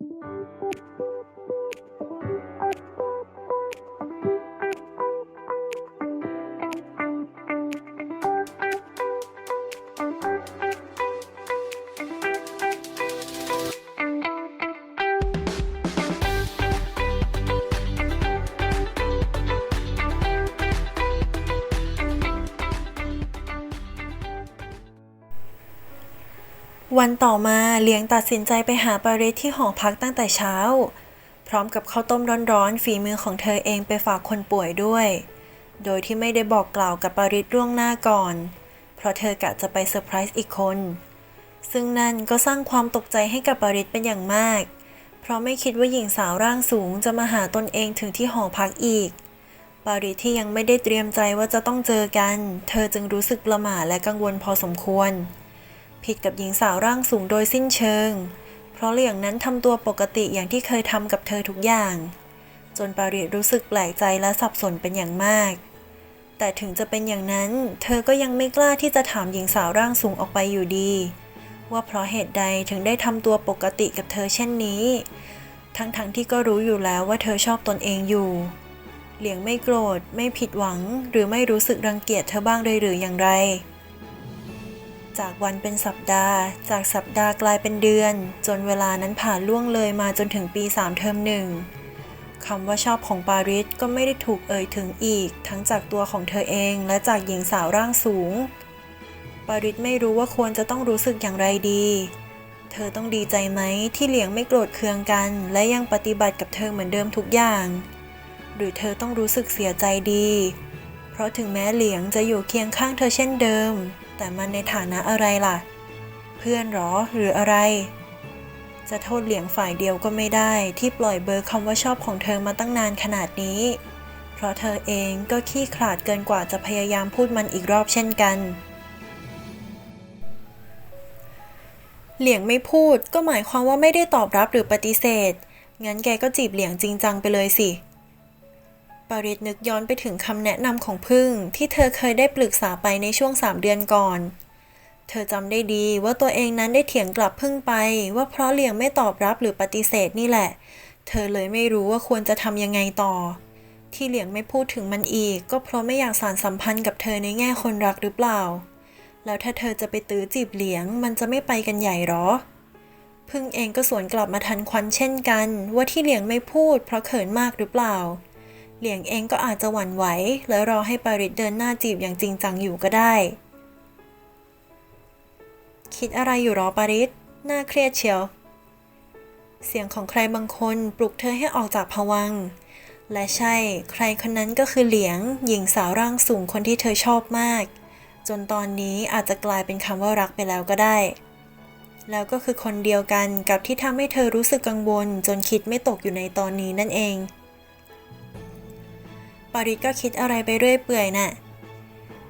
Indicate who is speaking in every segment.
Speaker 1: Thank you. วันต่อมาเลียงตัดสินใจไปหาปาริสที่หอพักตั้งแต่เช้า พร้อมกับข้าวต้มร้อนๆฝีมือของเธอเองไปฝากคนป่วยด้วย โดยที่ไม่ได้บอกกล่าวกับปาริสล่วงหน้าก่อน เพราะเธอกะจะไปเซอร์ไพรส์อีกคน ซึ่งนั่นก็สร้างความตกใจให้กับปาริสเป็นอย่างมาก เพราะไม่คิดว่าหญิงสาวร่างสูงจะมาหาตนเองถึงที่หอพักอีกปาริสที่ยังไม่ได้เตรียมใจว่าจะต้องเจอกัน เธอจึงรู้สึกประหม่าและกังวลพอสมควร ผิดกับหญิงสาวร่างสูงโดยสิ้นเชิง เพราะเหลี่ยงนั้นทำตัวปกติอย่างที่เคยทำกับเธอทุกอย่าง จนปาริรู้สึกแปลกใจและสับสนเป็นอย่างมาก แต่ถึงจะเป็นอย่างนั้น เธอก็ยังไม่กล้าที่จะถามหญิงสาวร่างสูงออกไปอยู่ดี ว่าเพราะเหตุใดถึงได้ทำตัวปกติกับเธอเช่นนี้ ทั้งๆทที่ก็รู้อยู่แล้วว่าเธอชอบตนเองอยู่ เหลียงไม่โกรธ ไม่ผิดหวัง หรือไม่รู้สึกรังเกียจเธอบ้างเลยหรืออย่างไร จากวันเป็นสัปดาห์ จากสัปดาห์กลายเป็นเดือน จนเวลานั้นผ่านล่วงเลยมาจนถึงปีสามเทอมหนึ่งคำว่าชอบของปาริสก็ไม่ได้ถูกเอ่ยถึงอีก ทั้งจากตัวของเธอเองและจากหญิงสาวร่างสูง ปาริสไม่รู้ว่าควรจะต้องรู้สึกอย่างไรดี เธอต้องดีใจไหมที่เหลียงไม่โกรธเคืองกัน และยังปฏิบัติกับเธอเหมือนเดิมทุกอย่าง หรือเธอต้องรู้สึกเสียใจดี เพราะถึงแม้เหลียงจะอยู่เคียงข้างเธอเช่นเดิม แต่มันในฐานะอะไรล่ะ เพื่อนหรอหรืออะไร จะโทษเหลียงฝ่ายเดียวก็ไม่ได้ที่ปล่อยเบอร์คำว่าชอบของเธอมาตั้งนานขนาดนี้ เพราะเธอเองก็ขี้ขลาดเกินกว่าจะพยายามพูดมันอีกรอบเช่นกัน เหลียงไม่พูดก็หมายความว่าไม่ได้ตอบรับหรือปฏิเสธ งั้นแกก็จีบเหลียงจริงจังไปเลยสิ ริสนึกย้อนไปถึงคำแนะนำของพึ่ง ที่เธอเคยได้ปรึกษาไปในช่วงสามเดือนก่อน เธอจำได้ดีว่าตัวเองนั้นได้เถียงกลับพึ่งไป ว่าเพราะเหลียงไม่ตอบรับหรือปฏิเสธนี่แหละ เธอเลยไม่รู้ว่าควรจะทำยังไงต่อ ที่เหลียงไม่พูดถึงมันอีก ก็เพราะไม่อยากสานสัมพันธ์กับเธอในแง่คนรักหรือเปล่า แล้วถ้าเธอจะไปตื้อจีบเหลียง มันจะไม่ไปกันใหญ่หรอพึ่งเองก็สวนกลับมาทันควันเช่นกัน ว่าที่เหลียงไม่พูดเพราะเขินมากหรือเปล่า เหลียงเองก็อาจจะหวั่นไหว และรอให้ปาริสเดินหน้าจีบอย่างจริงจังอยู่ก็ได้ คิดอะไรอยู่หรอปาริสน่าเครียดเชียว เสียงของใครบางคนปลุกเธอให้ออกจากภวัง และใช่ ใครคนนั้นก็คือเหลียง หญิงสาวร่างสูงคนที่เธอชอบมาก จนตอนนี้อาจจะกลายเป็นคำว่ารักไปแล้วก็ได้ แล้วก็คือคนเดียวกันกับที่ทำให้เธอรู้สึกกังวล จนคิดไม่ตกอยู่ในตอนนี้นั่นเอง ปาริสก็คิดอะไรไปเรื่อยเปื่อยน่ะ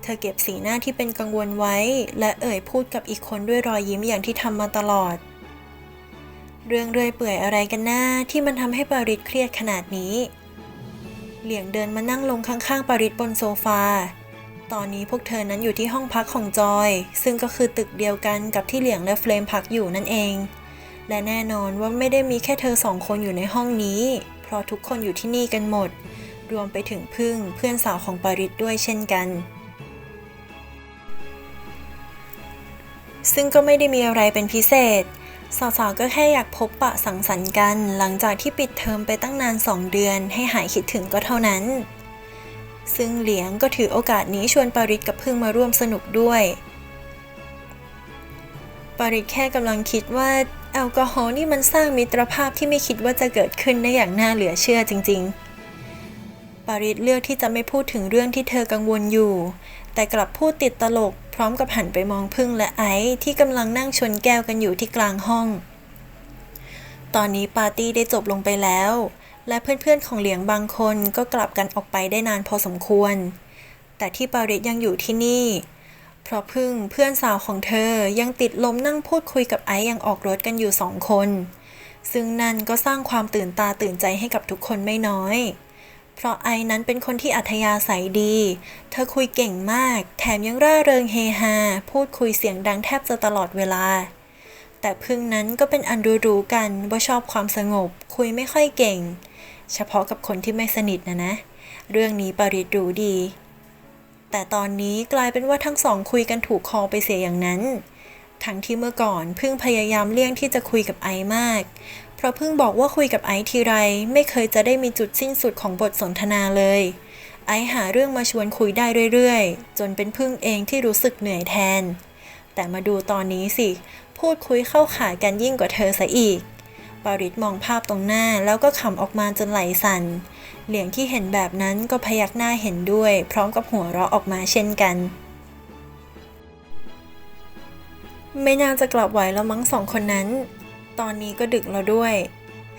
Speaker 1: เธอเก็บสีหน้าที่เป็นกังวลไว้ และเอ่ยพูดกับอีกคนด้วยรอยยิ้มอย่างที่ทำมาตลอด เรื่องเรื่อยเปื่อยอะไรกันหน้าที่มันทำให้ปาริสเครียดขนาดนี้ เหลียงเดินมานั่งลงข้างๆปาริสบนโซฟา ตอนนี้พวกเธอนั้นอยู่ที่ห้องพักของจอย ซึ่งก็คือตึกเดียวกันกับที่เหลียงและเฟรมพักอยู่นั่นเอง และแน่นอนว่าไม่ได้มีแค่เธอสองคนอยู่ในห้องนี้ เพราะทุกคนอยู่ที่นี่กันหมด รวมไปถึงพึ่งเพื่อนสาวของปาริสด้วยเช่นกัน ซึ่งก็ไม่ได้มีอะไรเป็นพิเศษ สาวๆก็แค่อยากพบปะสังสรรค์กัน หลังจากที่ปิดเทอมไปตั้งนานสองเดือน ให้หายคิดถึงก็เท่านั้น ซึ่งเหลียงก็ถือโอกาสนี้ชวนปาริสกับพึ่งมาร่วมสนุกด้วย ปาริสแค่กำลังคิดว่าแอลกอฮอล์นี่มันสร้างมิตรภาพที่ไม่คิดว่าจะเกิดขึ้นได้อย่างน่าเหลือเชื่อจริง ๆ ปาริสเลือกที่จะไม่พูดถึงเรื่องที่เธอกังวลอยู่ แต่กลับพูดติดตลก พร้อมกับหันไปมองพึ่งและไอซ์ที่กำลังนั่งชนแก้วกันอยู่ที่กลางห้อง ตอนนี้ปาร์ตี้ได้จบลงไปแล้ว และเพื่อนๆของเหลียงบางคนก็กลับกันออกไปได้นานพอสมควร แต่ที่ปาริสยังอยู่ที่นี่ เพราะพึ่งเพื่อนสาวของเธอยังติดลมนั่งพูดคุยกับไอซ์ยังออกรถกันอยู่สองคน ซึ่งนั่นก็สร้างความตื่นตาตื่นใจให้กับทุกคนไม่น้อย เพราะไอนั้นเป็นคนที่อัธยาศัยดี เธอคุยเก่งมาก แถมยังร่าเริงเฮฮา พูดคุยเสียงดังแทบจะตลอดเวลา แต่พึ่งนั้นก็เป็นอันรู้ๆกันว่าชอบความสงบ คุยไม่ค่อยเก่ง เฉพาะกับคนที่ไม่สนิทนะนะ เรื่องนี้ปริดรู้ดี แต่ตอนนี้กลายเป็นว่าทั้งสองคุยกันถูกคอไปเสียอย่างนั้น ทั้งที่เมื่อก่อนพึ่งพยายามเลี่ยงที่จะคุยกับไอมาก ราะพึ่งบอกว่าคุยกับไอซ์ทีไรไม่เคยจะได้มีจุดสิ้นสุดของบทสนทนาเลย ไอซ์หาเรื่องมาชวนคุยได้เรื่อยๆ จนเป็นพึ่งเองที่รู้สึกเหนื่อยแทน แต่มาดูตอนนี้สิ พูดคุยเข้าขากันยิ่งกว่าเธอซะอีกปาริศมองภาพตรงหน้าแล้วก็ขำออกมาจนไหลสัน่น เหลียงที่เห็นแบบนั้นก็พยักหน้าเห็นด้วย พร้อมกับหัวเราะออกมาเช่นกัน ไม่น่าจะกลับไหวแล้วมั้งสองคนนั้น ตอนนี้ก็ดึกแล้วด้วย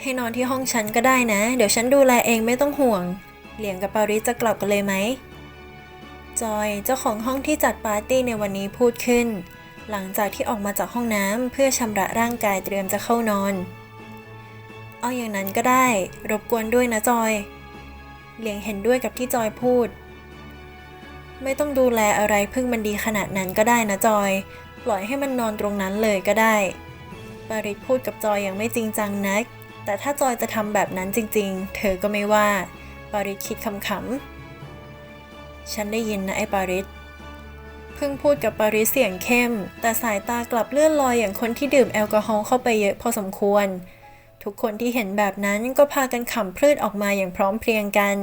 Speaker 1: ให้นอนที่ห้องฉันก็ได้นะ เดี๋ยวฉันดูแลเองไม่ต้องห่วง เหลียงกับปาริสจะกลับกันเลยไหม จอยเจ้าของห้องที่จัดปาร์ตี้ในวันนี้พูดขึ้น หลังจากที่ออกมาจากห้องน้ำเพื่อชำระร่างกายเตรียมจะเข้านอน เอาอย่างนั้นก็ได้ รบกวนด้วยนะจอย เหลียงเห็นด้วยกับที่จอยพูด ไม่ต้องดูแลอะไรพึ่งมันดีขนาดนั้นก็ได้นะจอย ปล่อยให้มันนอนตรงนั้นเลยก็ได้ ปาริสพูดกับจอยอย่างไม่จริงจังนัก แต่ถ้าจอยจะทำแบบนั้นจริงๆ เธอก็ไม่ว่า ปาริสคิดขำๆ ฉันได้ยินนะไอ้ปาริสเพิ่งพูดกับปาริสเสียงเข้ม แต่สายตากลับเลื่อนลอยอย่างคนที่ดื่มแอลกอฮอล์เข้าไปเยอะพอสมควร ทุกคนที่เห็นแบบนั้นก็พากันขำพลืดออกมาอย่างพร้อมเพรียงกัน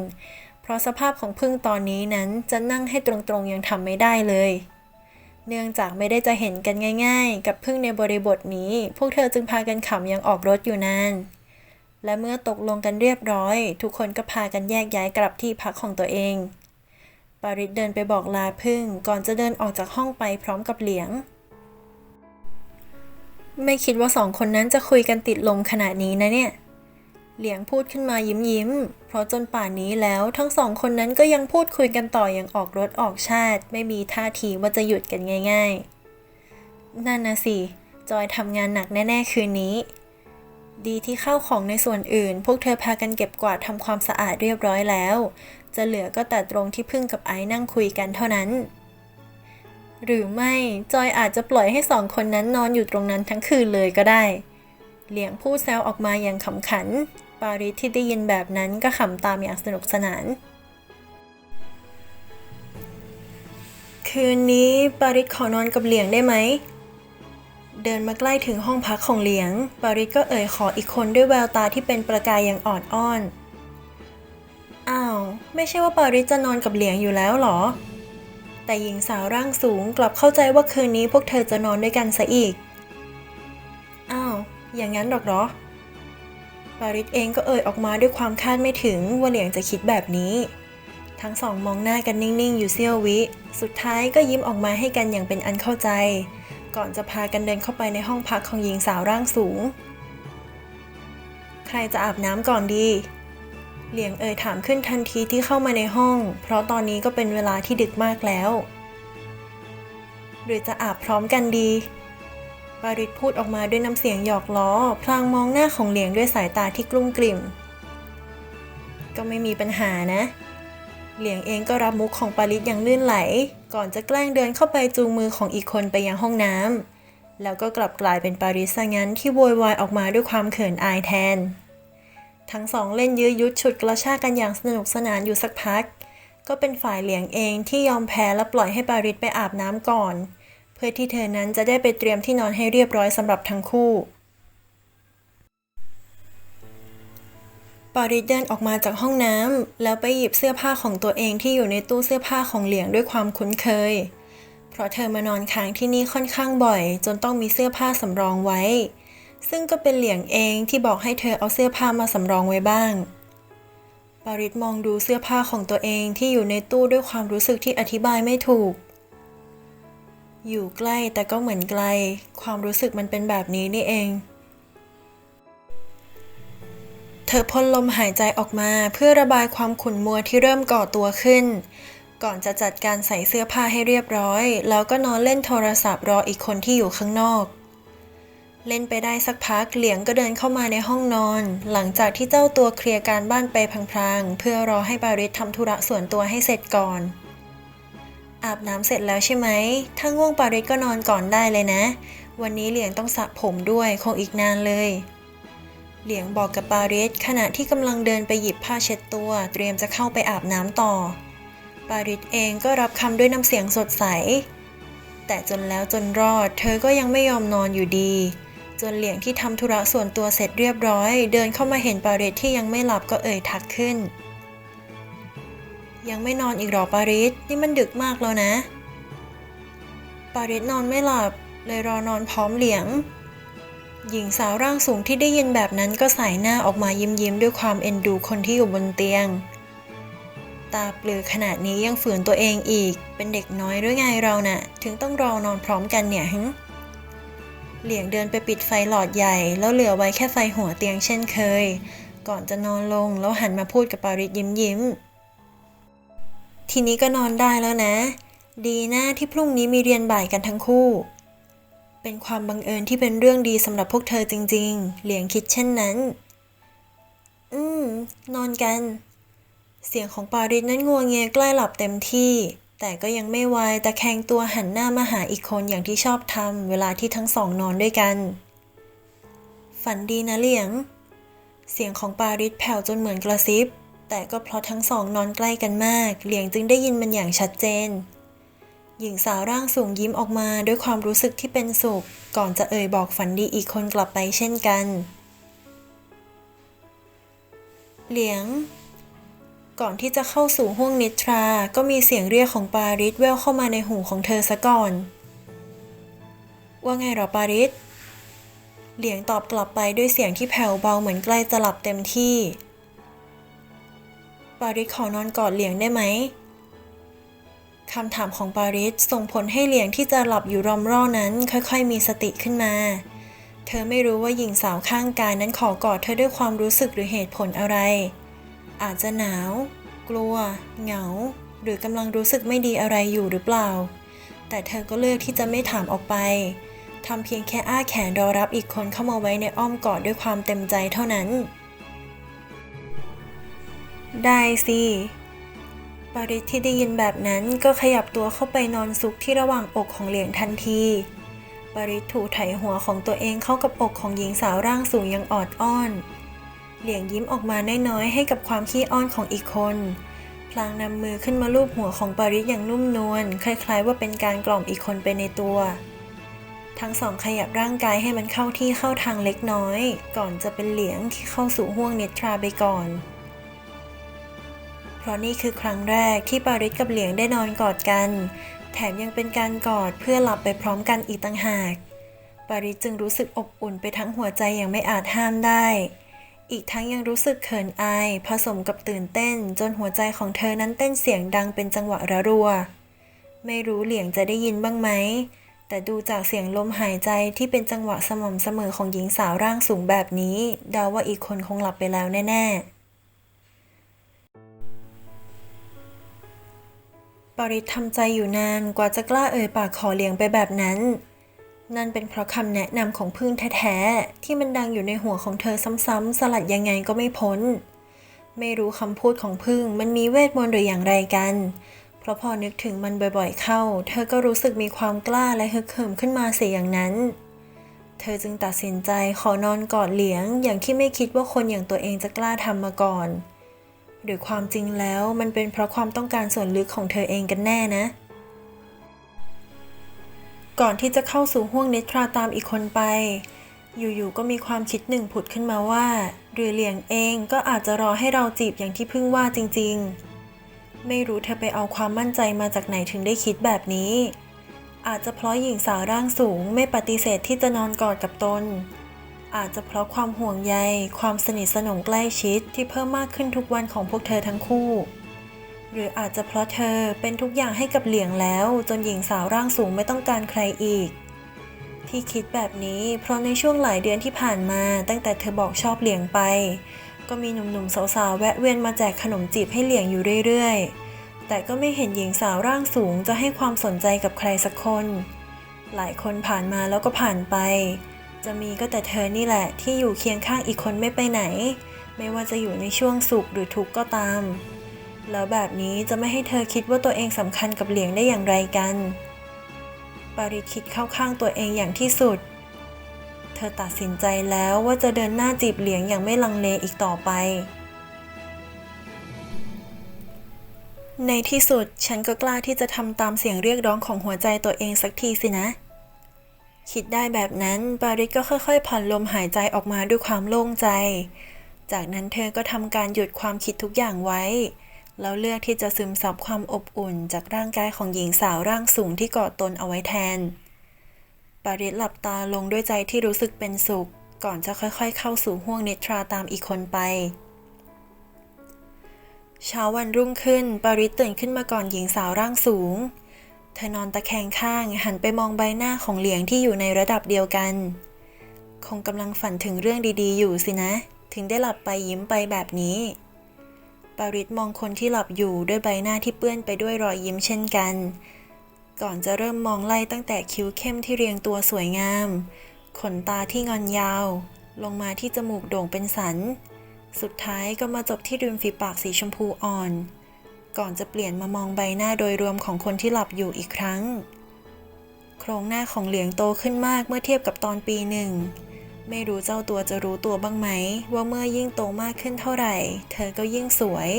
Speaker 1: เพราะสภาพของพึ่งตอนนี้นั้นจะนั่งให้ตรงๆยังทำไม่ได้เลย เนื่องจากไม่ได้จะเห็นกันง่ายๆ กับพึ่งในบริบทนี้ พวกเธอจึงพากันขำยังออกรถอยู่นานและเมื่อตกลงกันเรียบร้อย ทุกคนก็พากันแยกย้ายกลับที่พักของตัวเอง ปาริสเดินไปบอกลาพึ่งก่อนจะเดินออกจากห้องไปพร้อมกับเหลียง ไม่คิดว่าสองคนนั้นจะคุยกันติดลมขนาดนี้นะเนี่ย เหลียงพูดขึ้นมายิ้มยิ้ม เพราะจนป่านนี้แล้วทั้งสองคนนั้นก็ยังพูดคุยกันต่ออย่างออกรถออกชาติ ไม่มีท่าทีว่าจะหยุดกันง่าย ๆ นั่นนะสิ จอยทำงานหนักแน่ ๆ คืนนี้ ดีที่ข้าวของในส่วนอื่น พวกเธอพากันเก็บกวาดทำความสะอาดเรียบร้อยแล้ว จะเหลือก็แต่ตรงที่พึ่งกับไอ้นั่งคุยกันเท่านั้น หรือไม่จอยอาจจะปล่อยให้สองคนนั้นนอนอยู่ตรงนั้นทั้งคืนเลยก็ได้เหลียงพูดแซวออกมาอย่างขำขัน ปาริสที่ได้ยินแบบนั้นก็ขำตามอย่างสนุกสนาน คืนนี้ปาริสขอนอนกับเหลียงได้ไหม เดินมาใกล้ถึงห้องพักของเหลียง ปาริสก็เอ่ยขออีกคนด้วยแววตาที่เป็นประกายอย่างอ่อนอ้อนอ้าว ไม่ใช่ว่าปาริสจะนอนกับเหลียงอยู่แล้วหรอ แต่หญิงสาวร่างสูงกลับเข้าใจว่าคืนนี้พวกเธอจะนอนด้วยกันซะอีก อ้าว อย่างนั้นหรอกเหรอ ปาริสเองก็เอ่ยออกมาด้วยความคาดไม่ถึงว่าเหลียงจะคิดแบบนี้ ทั้งสองมองหน้ากันนิ่งๆ อยู่เสี้ยววิ สุดท้ายก็ยิ้มออกมาให้กันอย่างเป็นอันเข้าใจ ก่อนจะพากันเดินเข้าไปในห้องพักของหญิงสาวร่างสูง ใครจะอาบน้ำก่อนดี เหลียงเอ่ยถามขึ้นทันทีที่เข้ามาในห้อง เพราะตอนนี้ก็เป็นเวลาที่ดึกมากแล้ว หรือจะอาบพร้อมกันดี ปาริสพูดออกมาด้วยน้ำเสียงหยอกล้อ พลางมองหน้าของเหลียงด้วยสายตาที่กลุ้มกลิ่ม ก็ไม่มีปัญหานะ เหลียงเองก็รับมุกของปาริสอย่างลื่นไหล ก่อนจะแกล้งเดินเข้าไปจูงมือของอีกคนไปยังห้องน้ำแล้วก็กลับกลายเป็นปาริสซะงั้นที่โวยวายออกมาด้วยความเขินอายแทน ทั้งสองเล่นยื้อยุดฉุดกระชากกันอย่างสนุกสนานอยู่สักพัก ก็เป็นฝ่ายเหลียงเองที่ยอมแพ้และปล่อยให้ปาริสไปอาบน้ำก่อน พื่อที่เธอนั้นจะได้ไปเตรียมที่นอนให้เรียบร้อยสำหรับทั้งคู่ปาริสเดินออกมาจากห้องน้ำแล้วไปหยิบเสื้อผ้าของตัวเองที่อยู่ในตู้เสื้อผ้าของเหลียงด้วยความคุ้นเคย เพราะเธอมานอนค้างที่นี่ค่อนข้างบ่อย จนต้องมีเสื้อผ้าสำรองไว้ ซึ่งก็เป็นเหลียงเองที่บอกให้เธอเอาเสื้อผ้ามาสำรองไว้บ้าง ปาริสมองดูเสื้อผ้าของตัวเองที่อยู่ในตู้ด้วยความรู้สึกที่อธิบายไม่ถูก อยู่ใกล้แต่ก็เหมือนไกล ความรู้สึกมันเป็นแบบนี้นี่เอง เธอพ่นลมหายใจออกมาเพื่อระบายความขุ่นมัวที่เริ่มก่อตัวขึ้น ก่อนจะจัดการใส่เสื้อผ้าให้เรียบร้อย แล้วก็นอนเล่นโทรศัพท์รออีกคนที่อยู่ข้างนอก เล่นไปได้สักพักเหลียงก็เดินเข้ามาในห้องนอน หลังจากที่เจ้าตัวเคลียร์การบ้านไปพลางๆ เพื่อรอให้ปาริสทำธุระส่วนตัวให้เสร็จก่อน อาบน้ำเสร็จแล้วใช่ไหม ถ้าง่วงปาริสก็นอนก่อนได้เลยนะ วันนี้เหลียงต้องสระผมด้วยคงอีกนานเลย เหลียงบอกกับปาริสขณะที่กำลังเดินไปหยิบผ้าเช็ดตัว เตรียมจะเข้าไปอาบน้ำต่อ ปาริสเองก็รับคำด้วยน้ำเสียงสดใส แต่จนแล้วจนรอด เธอก็ยังไม่ยอมนอนอยู่ดี จนเหลียงที่ทำธุระส่วนตัวเสร็จเรียบร้อย เดินเข้ามาเห็นปาริสที่ยังไม่หลับก็เอ่ยทักขึ้น ยังไม่นอนอีกหรอปาริสนี่มันดึกมากแล้วนะ ปาริสนอนไม่หลับ เลยรอนอนพร้อมเหลียง หญิงสาวร่างสูงที่ได้ยินแบบนั้นก็สายหน้าออกมายิ้มยิ้มด้วยความเอ็นดูคนที่อยู่บนเตียง ตาเปลือขนาดนี้ยังฝืนตัวเองอีก เป็นเด็กน้อยหรือไงเราน่ะ ถึงต้องรอนอนพร้อมกันเนี่ยหึเหลียงเดินไปปิดไฟหลอดใหญ่ แล้วเหลือไว้แค่ไฟหัวเตียงเช่นเคย ก่อนจะนอนลงแล้วหันมาพูดกับปาริสยิ้มยิ้ม ทีนี้ก็นอนได้แล้วนะ ดีนะที่พรุ่งนี้มีเรียนบ่ายกันทั้งคู่ เป็นความบังเอิญที่เป็นเรื่องดีสำหรับพวกเธอจริง ๆ เหลียงคิดเช่นนั้น อืม นอนกัน เสียงของปาริสนั้นงัวงเงียใกล้หลับเต็มที่ แต่ก็ยังไม่วายตะแคงตัวหันหน้ามาหาอีกคนอย่างที่ชอบทำเวลาที่ทั้งสองนอนด้วยกัน ฝันดีนะเหลียง เสียงของปาริสแผ่วจนเหมือนกระซิบ แต่ก็เพราะทั้งสองนอนใกล้กันมาก เหลียงจึงได้ยินมันอย่างชัดเจน หญิงสาวร่างสูงยิ้มออกมาด้วยความรู้สึกที่เป็นสุข ก่อนจะเอ่ยบอกฝันดีอีกคนกลับไปเช่นกัน เหลียง ก่อนที่จะเข้าสู่ห้วงนิทรา ก็มีเสียงเรียกของปาริสแววเข้ามาในหูของเธอซะก่อน ว่าไงหรอปาริสเหลียงตอบกลับไปด้วยเสียงที่แผ่วเบาเหมือนใกล้จะหลับเต็มที่ ปาริสขอนอนกอดเหลียงได้ไหมคำถามของปาริสส่งผลให้เหลียงที่จะหลับอยู่รอมร่อนั้น ค่อยๆ มีสติขึ้นมา เธอไม่รู้ว่าหญิงสาวข้างกายนั้นขอกอดเธอด้วยความรู้สึกหรือเหตุผลอะไร อาจจะหนาว กลัว เหงา หรือกำลังรู้สึกไม่ดีอะไรอยู่หรือเปล่า แต่เธอก็เลือกที่จะไม่ถามออกไปทำเพียงแค่อ้าแขนรอรับอีกคนเข้ามาไว้ในอ้อมกอดด้วยความเต็มใจเท่านั้น ได้สิปาริสที่ได้ยินแบบนั้นก็ขยับตัวเข้าไปนอนซุกที่ระหว่างอกของเหลียงทันทีปาริสถูไถหัวของตัวเองเข้ากับอกของหญิงสาวร่างสูงยังออดอ้อน เหลียงยิ้มออกมาน้อยๆให้กับความขี้อ้อนของอีกคน พลางนำมือขึ้นมาลูบหัวของปาริสอย่างนุ่มนวลคล้ายๆ ว่าเป็นการกล่อมอีกคนไปในตัว ทั้งสองขยับร่างกายให้มันเข้าที่เข้าทางเล็กน้อย ก่อนจะเป็นเหลียงที่เข้าสู่ห้วงเนตราไปก่อน เพราะนี่คือครั้งแรกที่ปาริสกับเหลียงได้นอนกอดกัน แถมยังเป็นการกอดเพื่อหลับไปพร้อมกันอีกต่างหากปาริสจึงรู้สึกอบอุ่นไปทั้งหัวใจอย่างไม่อาจห้ามได้ อีกทั้งยังรู้สึกเขินอาย ผสมกับตื่นเต้น จนหัวใจของเธอนั้นเต้นเสียงดังเป็นจังหวะระรัว ไม่รู้เหลียงจะได้ยินบ้างไหม แต่ดูจากเสียงลมหายใจที่เป็นจังหวะสม่ำเสมอของหญิงสาวร่างสูงแบบนี้เดาว่าอีกคนคงหลับไปแล้วแน่ๆ ปริสทำใจอยู่นานกว่าจะกล้าเอ่ยปากขอเลี้ยงไปแบบนั้น นั่นเป็นเพราะคำแนะนำของพึ่งแท้ๆ ที่มันดังอยู่ในหัวของเธอซ้ำๆ สลัดยังไงก็ไม่พ้น ไม่รู้คำพูดของพึ่งมันมีเวทมนต์หรืออย่างไรกัน เพราะพอนึกถึงมันบ่อยๆเข้า เธอก็รู้สึกมีความกล้าและฮึกเหิมขึ้นมาเสียอย่างนั้น เธอจึงตัดสินใจขอนอนกอดเหลียงอย่างที่ไม่คิดว่าคนอย่างตัวเองจะกล้าทำมาก่อน หรือความจริงแล้วมันเป็นเพราะความต้องการส่วนลึกของเธอเองกันแน่นะ ก่อนที่จะเข้าสู่ห้วงเนตราตามอีกคนไป อยู่ๆก็มีความคิดหนึ่งผุดขึ้นมาว่า หรือเหลียงเองก็อาจจะรอให้เราจีบอย่างที่พึ่งว่าจริง ๆ ไม่รู้เธอไปเอาความมั่นใจมาจากไหนถึงได้คิดแบบนี้ อาจจะเพราะหญิงสาวร่างสูงไม่ปฏิเสธที่จะนอนกอดกับตน อาจจะเพราะความห่วงใย ความสนิทสนมใกล้ชิดที่เพิ่มมากขึ้นทุกวันของพวกเธอทั้งคู่ หรืออาจจะเพราะเธอเป็นทุกอย่างให้กับเหลียงแล้ว จนหญิงสาวร่างสูงไม่ต้องการใครอีก ที่คิดแบบนี้เพราะในช่วงหลายเดือนที่ผ่านมา ตั้งแต่เธอบอกชอบเหลียงไป ก็มีหนุ่มๆสาวๆแวะเวียนมาแจกขนมจีบให้เหลียงอยู่เรื่อยๆ แต่ก็ไม่เห็นหญิงสาวร่างสูงจะให้ความสนใจกับใครสักคน หลายคนผ่านมาแล้วก็ผ่านไป จะมีก็แต่เธอนี่แหละที่อยู่เคียงข้างอีกคนไม่ไปไหน ไม่ว่าจะอยู่ในช่วงสุขหรือทุกข์ก็ตาม แล้วแบบนี้จะไม่ให้เธอคิดว่าตัวเองสำคัญกับเหลียงได้อย่างไรกัน ปาริคิดเข้าข้างตัวเองอย่างที่สุด เธอตัดสินใจแล้วว่าจะเดินหน้าจีบเหลียงอย่างไม่ลังเลอีกต่อไป ในที่สุดฉันก็กล้าที่จะทำตามเสียงเรียกร้องของหัวใจตัวเองสักทีสินะ คิดได้แบบนั้นปาริสก็ค่อยๆผ่อนลมหายใจออกมาด้วยความโล่งใจ จากนั้นเธอก็ทำการหยุดความคิดทุกอย่างไว้ แล้วเลือกที่จะซึมซับความอบอุ่นจากร่างกายของหญิงสาวร่างสูงที่กอดตนเอาไว้แทน ปาริสหลับตาลงด้วยใจที่รู้สึกเป็นสุข ก่อนจะค่อยๆ เข้าสู่ห้วงนิทราตามอีกคนไปเช้าวันรุ่งขึ้น ปาริสตื่นขึ้นมาก่อนหญิงสาวร่างสูง เธอนอนตะแคงข้างหันไปมองใบหน้าของเหลียงที่อยู่ในระดับเดียวกัน คงกำลังฝันถึงเรื่องดีๆ อยู่สินะ ถึงได้หลับไปยิ้มไปแบบนี้ ปาริสมองคนที่หลับอยู่ด้วยใบหน้าที่เปื้อนไปด้วยรอยยิ้มเช่นกัน ก่อนจะเริ่มมองไล่ตั้งแต่คิ้วเข้มที่เรียงตัวสวยงาม ขนตาที่งอนยาว ลงมาที่จมูกโด่งเป็นสัน สุดท้ายก็มาจบที่ริมฝีปากสีชมพูอ่อน ก่อนจะเปลี่ยนมามองใบหน้าโดยรวมของคนที่หลับอยู่อีกครั้ง โครงหน้าของเหลียงโตขึ้นมากเมื่อเทียบกับตอนปีหนึ่ง ไม่รู้เจ้าตัวจะรู้ตัวบ้างไหม ว่าเมื่อยิ่งโตมากขึ้นเท่าไหร่ เธอก็ยิ่งสวย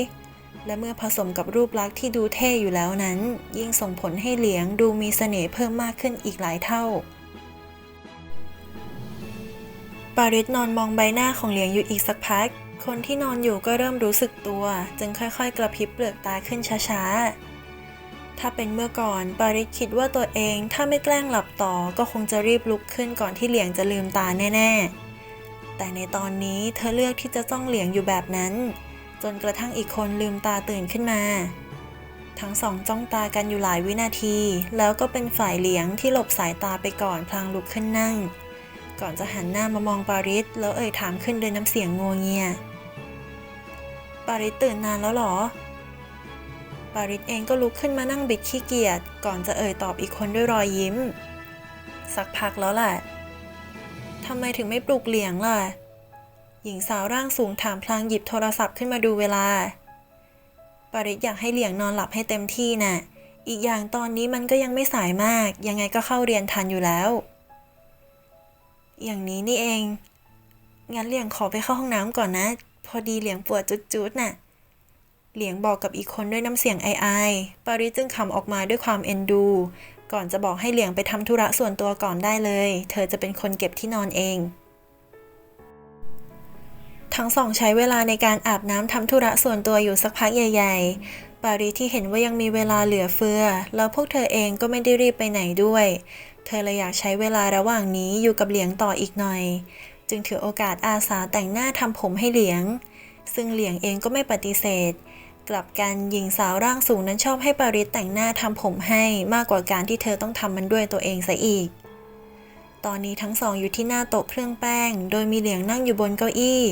Speaker 1: และเมื่อผสมกับรูปลักษณ์ที่ดูเท่อยู่แล้วนั้น ยิ่งส่งผลให้เหลียงดูมีเสน่ห์เพิ่มมากขึ้นอีกหลายเท่าปาริสนอนมองใบหน้าของเหลียงอยู่อีกสักพัก คนที่นอนอยู่ก็เริ่มรู้สึกตัว จึงค่อยๆ กระพริบเปลือกตาขึ้นช้าๆ ถ้าเป็นเมื่อก่อนปาริคิดว่าตัวเองถ้าไม่แกล้งหลับต่อก็คงจะรีบลุกขึ้นก่อนที่เหลียงจะลืมตาแน่ๆ แต่ในตอนนี้เธอเลือกที่จะจ้องเหลียงอยู่แบบนั้น จนกระทั่งอีกคนลืมตาตื่นขึ้นมา ทั้งสองจ้องตากันอยู่หลายวินาที แล้วก็เป็นฝ่ายเหลียงที่หลบสายตาไปก่อนพลางลุกขึ้นนั่งก่อนจะหันหน้ามามองปาริสแล้วเอ่ยถามขึ้นด้วยน้ำเสียงงัวเงีย ปาริสตื่นนานแล้วหรอ ปาริสเองก็ลุกขึ้นมานั่งบิดขี้เกียจก่อนจะเอ่ยตอบอีกคนด้วยรอยยิ้ม สักพักแล้วแหละทำไมถึงไม่ปลุกเหลียงล่ะ หญิงสาวร่างสูงถามพลางหยิบโทรศัพท์ขึ้นมาดูเวลา ปาริสอยากให้เหลียงนอนหลับให้เต็มที่น่ะ อีกอย่างตอนนี้มันก็ยังไม่สายมาก ยังไงก็เข้าเรียนทันอยู่แล้ว อย่างนี้นี่เอง งั้นเหลียงขอไปเข้าห้องน้ำก่อนนะ พอดีเหลียงปวดจุดๆน่ะ เหลียงบอกกับอีกคนด้วยน้ำเสียงไอายๆปาริจึงขำออกมาด้วยความเอ็นดู ก่อนจะบอกให้เหลียงไปทำธุระส่วนตัวก่อนได้เลย เธอจะเป็นคนเก็บที่นอนเอง ทั้งสองใช้เวลาในการอาบน้ำทำธุระส่วนตัวอยู่สักพักใหญ่ ๆ ปาริที่เห็นว่ายังมีเวลาเหลือเฟือ แล้วพวกเธอเองก็ไม่ได้รีบไปไหนด้วย เธอเลยอยากใช้เวลาระหว่างนี้อยู่กับเหลียงต่ออีกหน่อย จึงถือโอกาสอาสาแต่งหน้าทำผมให้เหลียง ซึ่งเหลียงเองก็ไม่ปฏิเสธ กลับกันหญิงสาวร่างสูงนั้นชอบให้ปาริสแต่งหน้าทำผมให้มากกว่าการที่เธอต้องทำมันด้วยตัวเองซะอีก ตอนนี้ทั้งสองอยู่ที่หน้าโต๊ะเครื่องแป้ง โดยมีเหลียงนั่งอยู่บนเก้าอี้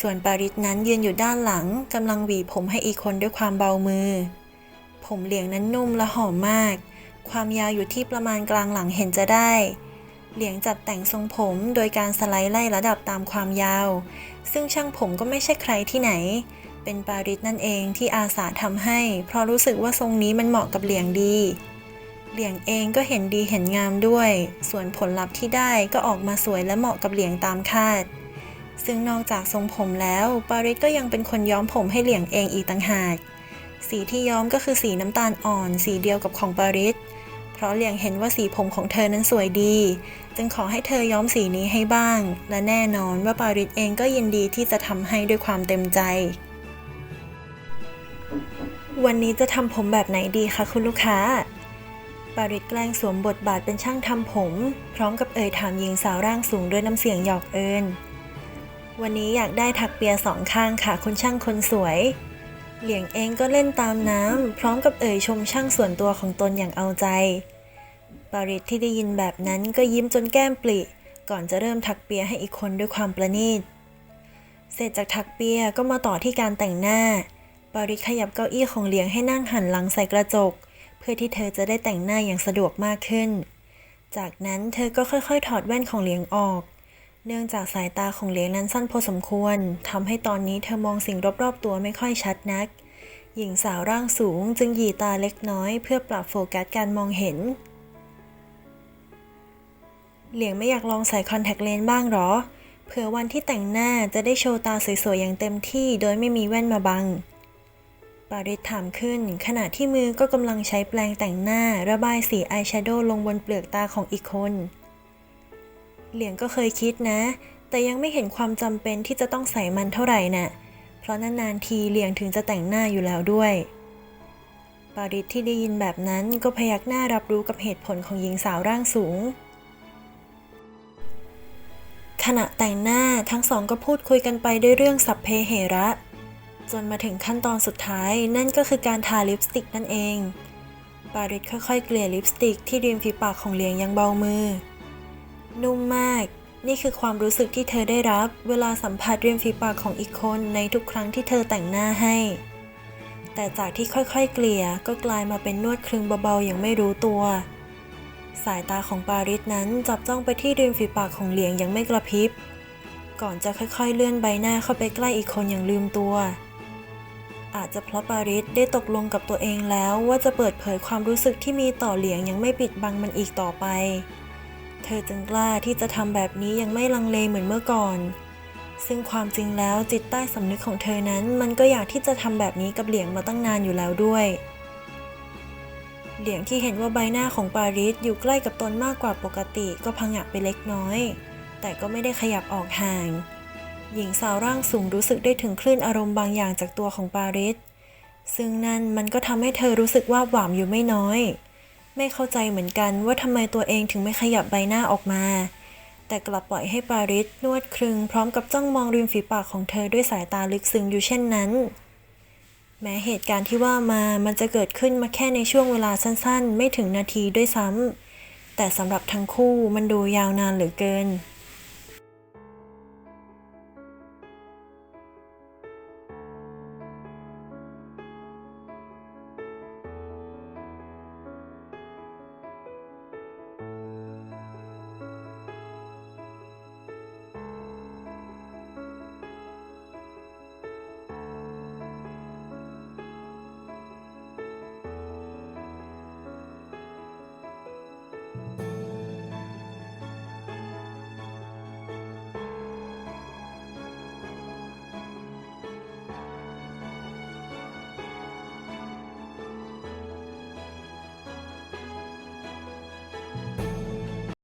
Speaker 1: ส่วนปาริสนั้นยืนอยู่ด้านหลังกำลังหวีผมให้อีกคนด้วยความเบามือ ผมเหลียงนั้นนุ่มและหอมมาก ความยาวอยู่ที่ประมาณกลางหลังเห็นจะได้ เหลียงจัดแต่งทรงผมโดยการสไลด์ไล่ระดับตามความยาว ซึ่งช่างผมก็ไม่ใช่ใครที่ไหน เป็นปาริสนั่นเองที่อาสาทำให้ เพราะรู้สึกว่าทรงนี้มันเหมาะกับเหลียงดี เหลียงเองก็เห็นดีเห็นงามด้วย ส่วนผลลัพธ์ที่ได้ก็ออกมาสวยและเหมาะกับเหลียงตามคาด ซึ่งนอกจากทรงผมแล้ว ปาริสก็ยังเป็นคนย้อมผมให้เหลียงเองอีกต่างหาก สีที่ย้อมก็คือสีน้ำตาลอ่อน สีเดียวกับของปาริส ราะเลียงเห็นว่าสีผมของเธอนั้นสวยดี จึงขอให้เธอย้อมสีนี้ให้บ้าง และแน่นอนว่าปาริสเองก็ยินดีที่จะทำให้ด้วยความเต็มใจ วันนี้จะทำผมแบบไหนดีคะคุณลูกค้าปาริสแกล้งสวมบทบาทเป็นช่างทำผม พร้อมกับเอ่ยถามหญิงสาวร่างสูงด้วยน้ำเสียงหยอกเอิญวันนี้อยากได้ถักเปียสองข้างค่ะคุณช่างคนสวย เหลียงเองก็เล่นตามน้ำพร้อมกับเอ่ยชมช่างส่วนตัวของตนอย่างเอาใจ ปาริสที่ได้ยินแบบนั้นก็ยิ้มจนแก้มปลิก่อนจะเริ่มถักเปียให้อีกคนด้วยความประณีต เสร็จจากถักเปียก็มาต่อที่การแต่งหน้า ปาริสขยับเก้าอี้ของเหลียงให้นั่งหันหลังใส่กระจก เพื่อที่เธอจะได้แต่งหน้าอย่างสะดวกมากขึ้น จากนั้นเธอก็ค่อยๆ ถอดแว่นของเหลียงออก เนื่องจากสายตาของเหลียงนั้นสั้นพอสมควรทำให้ตอนนี้เธอมองสิ่งรอบๆ ตัวไม่ค่อยชัดนัก หญิงสาวร่างสูงจึงหยีตาเล็กน้อย เพื่อปรับโฟกัสการมองเห็น เหลียงไม่อยากลองใส่คอนแทคเลนส์บ้างหรอ เผื่อวันที่แต่งหน้าจะได้โชว์ตาสวยๆ อย่างเต็มที่โดยไม่มีแว่นมาบัง ปาริสถามขึ้น ขณะที่มือก็กำลังใช้แปรงแต่งหน้าระบายสีอายแชโดว์ลงบนเปลือกตาของอีกคน เหลียงก็เคยคิดนะ แต่ยังไม่เห็นความจำเป็นที่จะต้องใส่มันเท่าไหร่น่ะ เพราะนานๆทีเหลียงถึงจะแต่งหน้าอยู่แล้วด้วยปาริสที่ได้ยินแบบนั้นก็พยักหน้ารับรู้กับเหตุผลของหญิงสาวร่างสูง ขณะแต่งหน้าทั้งสองก็พูดคุยกันไปด้วยเรื่องสัพเพเหระ จนมาถึงขั้นตอนสุดท้ายนั่นก็คือการทาลิปสติกนั่นเอง ปาริสค่อยๆ เกลี่ยลิปสติกที่ริมฝีปากของเหลียงอยังเบามือ นุ่มมาก นี่คือความรู้สึกที่เธอได้รับ เวลาสัมผัสริมฝีปากของอีกคนในทุกครั้งที่เธอแต่งหน้าให้ แต่จากที่ค่อยๆ เกลี่ยก็กลายมาเป็นนวดคลึงเบาๆอย่างไม่รู้ตัว สายตาของปาริสนั้นจับจ้องไปที่ริมฝีปากของเหลียงยังไม่กระพริบ ก่อนจะค่อยๆ เลื่อนใบหน้าเข้าไปใกล้อีกคนอย่างลืมตัวอาจจะเพราะปาริสได้ตกลงกับตัวเองแล้วว่าจะเปิดเผยความรู้สึกที่มีต่อเหลียงยังไม่ปิดบังมันอีกต่อไป เธอจึงกล้าที่จะทำแบบนี้ยังไม่ลังเลเหมือนเมื่อก่อน ซึ่งความจริงแล้วจิตใต้สำนึกของเธอนั้นมันก็อยากที่จะทำแบบนี้กับเหลียงมาตั้งนานอยู่แล้วด้วย เหลียงที่เห็นว่าใบหน้าของปาริสอยู่ใกล้กับตนมากกว่าปกติก็พังหะไปเล็กน้อย แต่ก็ไม่ได้ขยับออกห่าง หญิงสาวร่างสูงรู้สึกได้ถึงคลื่นอารมณ์บางอย่างจากตัวของปาริสซึ่งนั่นมันก็ทำให้เธอรู้สึกว่าหวามอยู่ไม่น้อย ไม่เข้าใจเหมือนกันว่าทำไมตัวเองถึงไม่ขยับใบหน้าออกมา แต่กลับปล่อยให้ปาริสนวดครึงพร้อมกับจ้องมองริมฝีปากของเธอด้วยสายตาลึกซึ้งอยู่เช่นนั้น แม้เหตุการณ์ที่ว่ามามันจะเกิดขึ้นมาแค่ในช่วงเวลาสั้นๆ ไม่ถึงนาทีด้วยซ้ำแต่สำหรับทั้งคู่มันดูยาวนานเหลือเกิน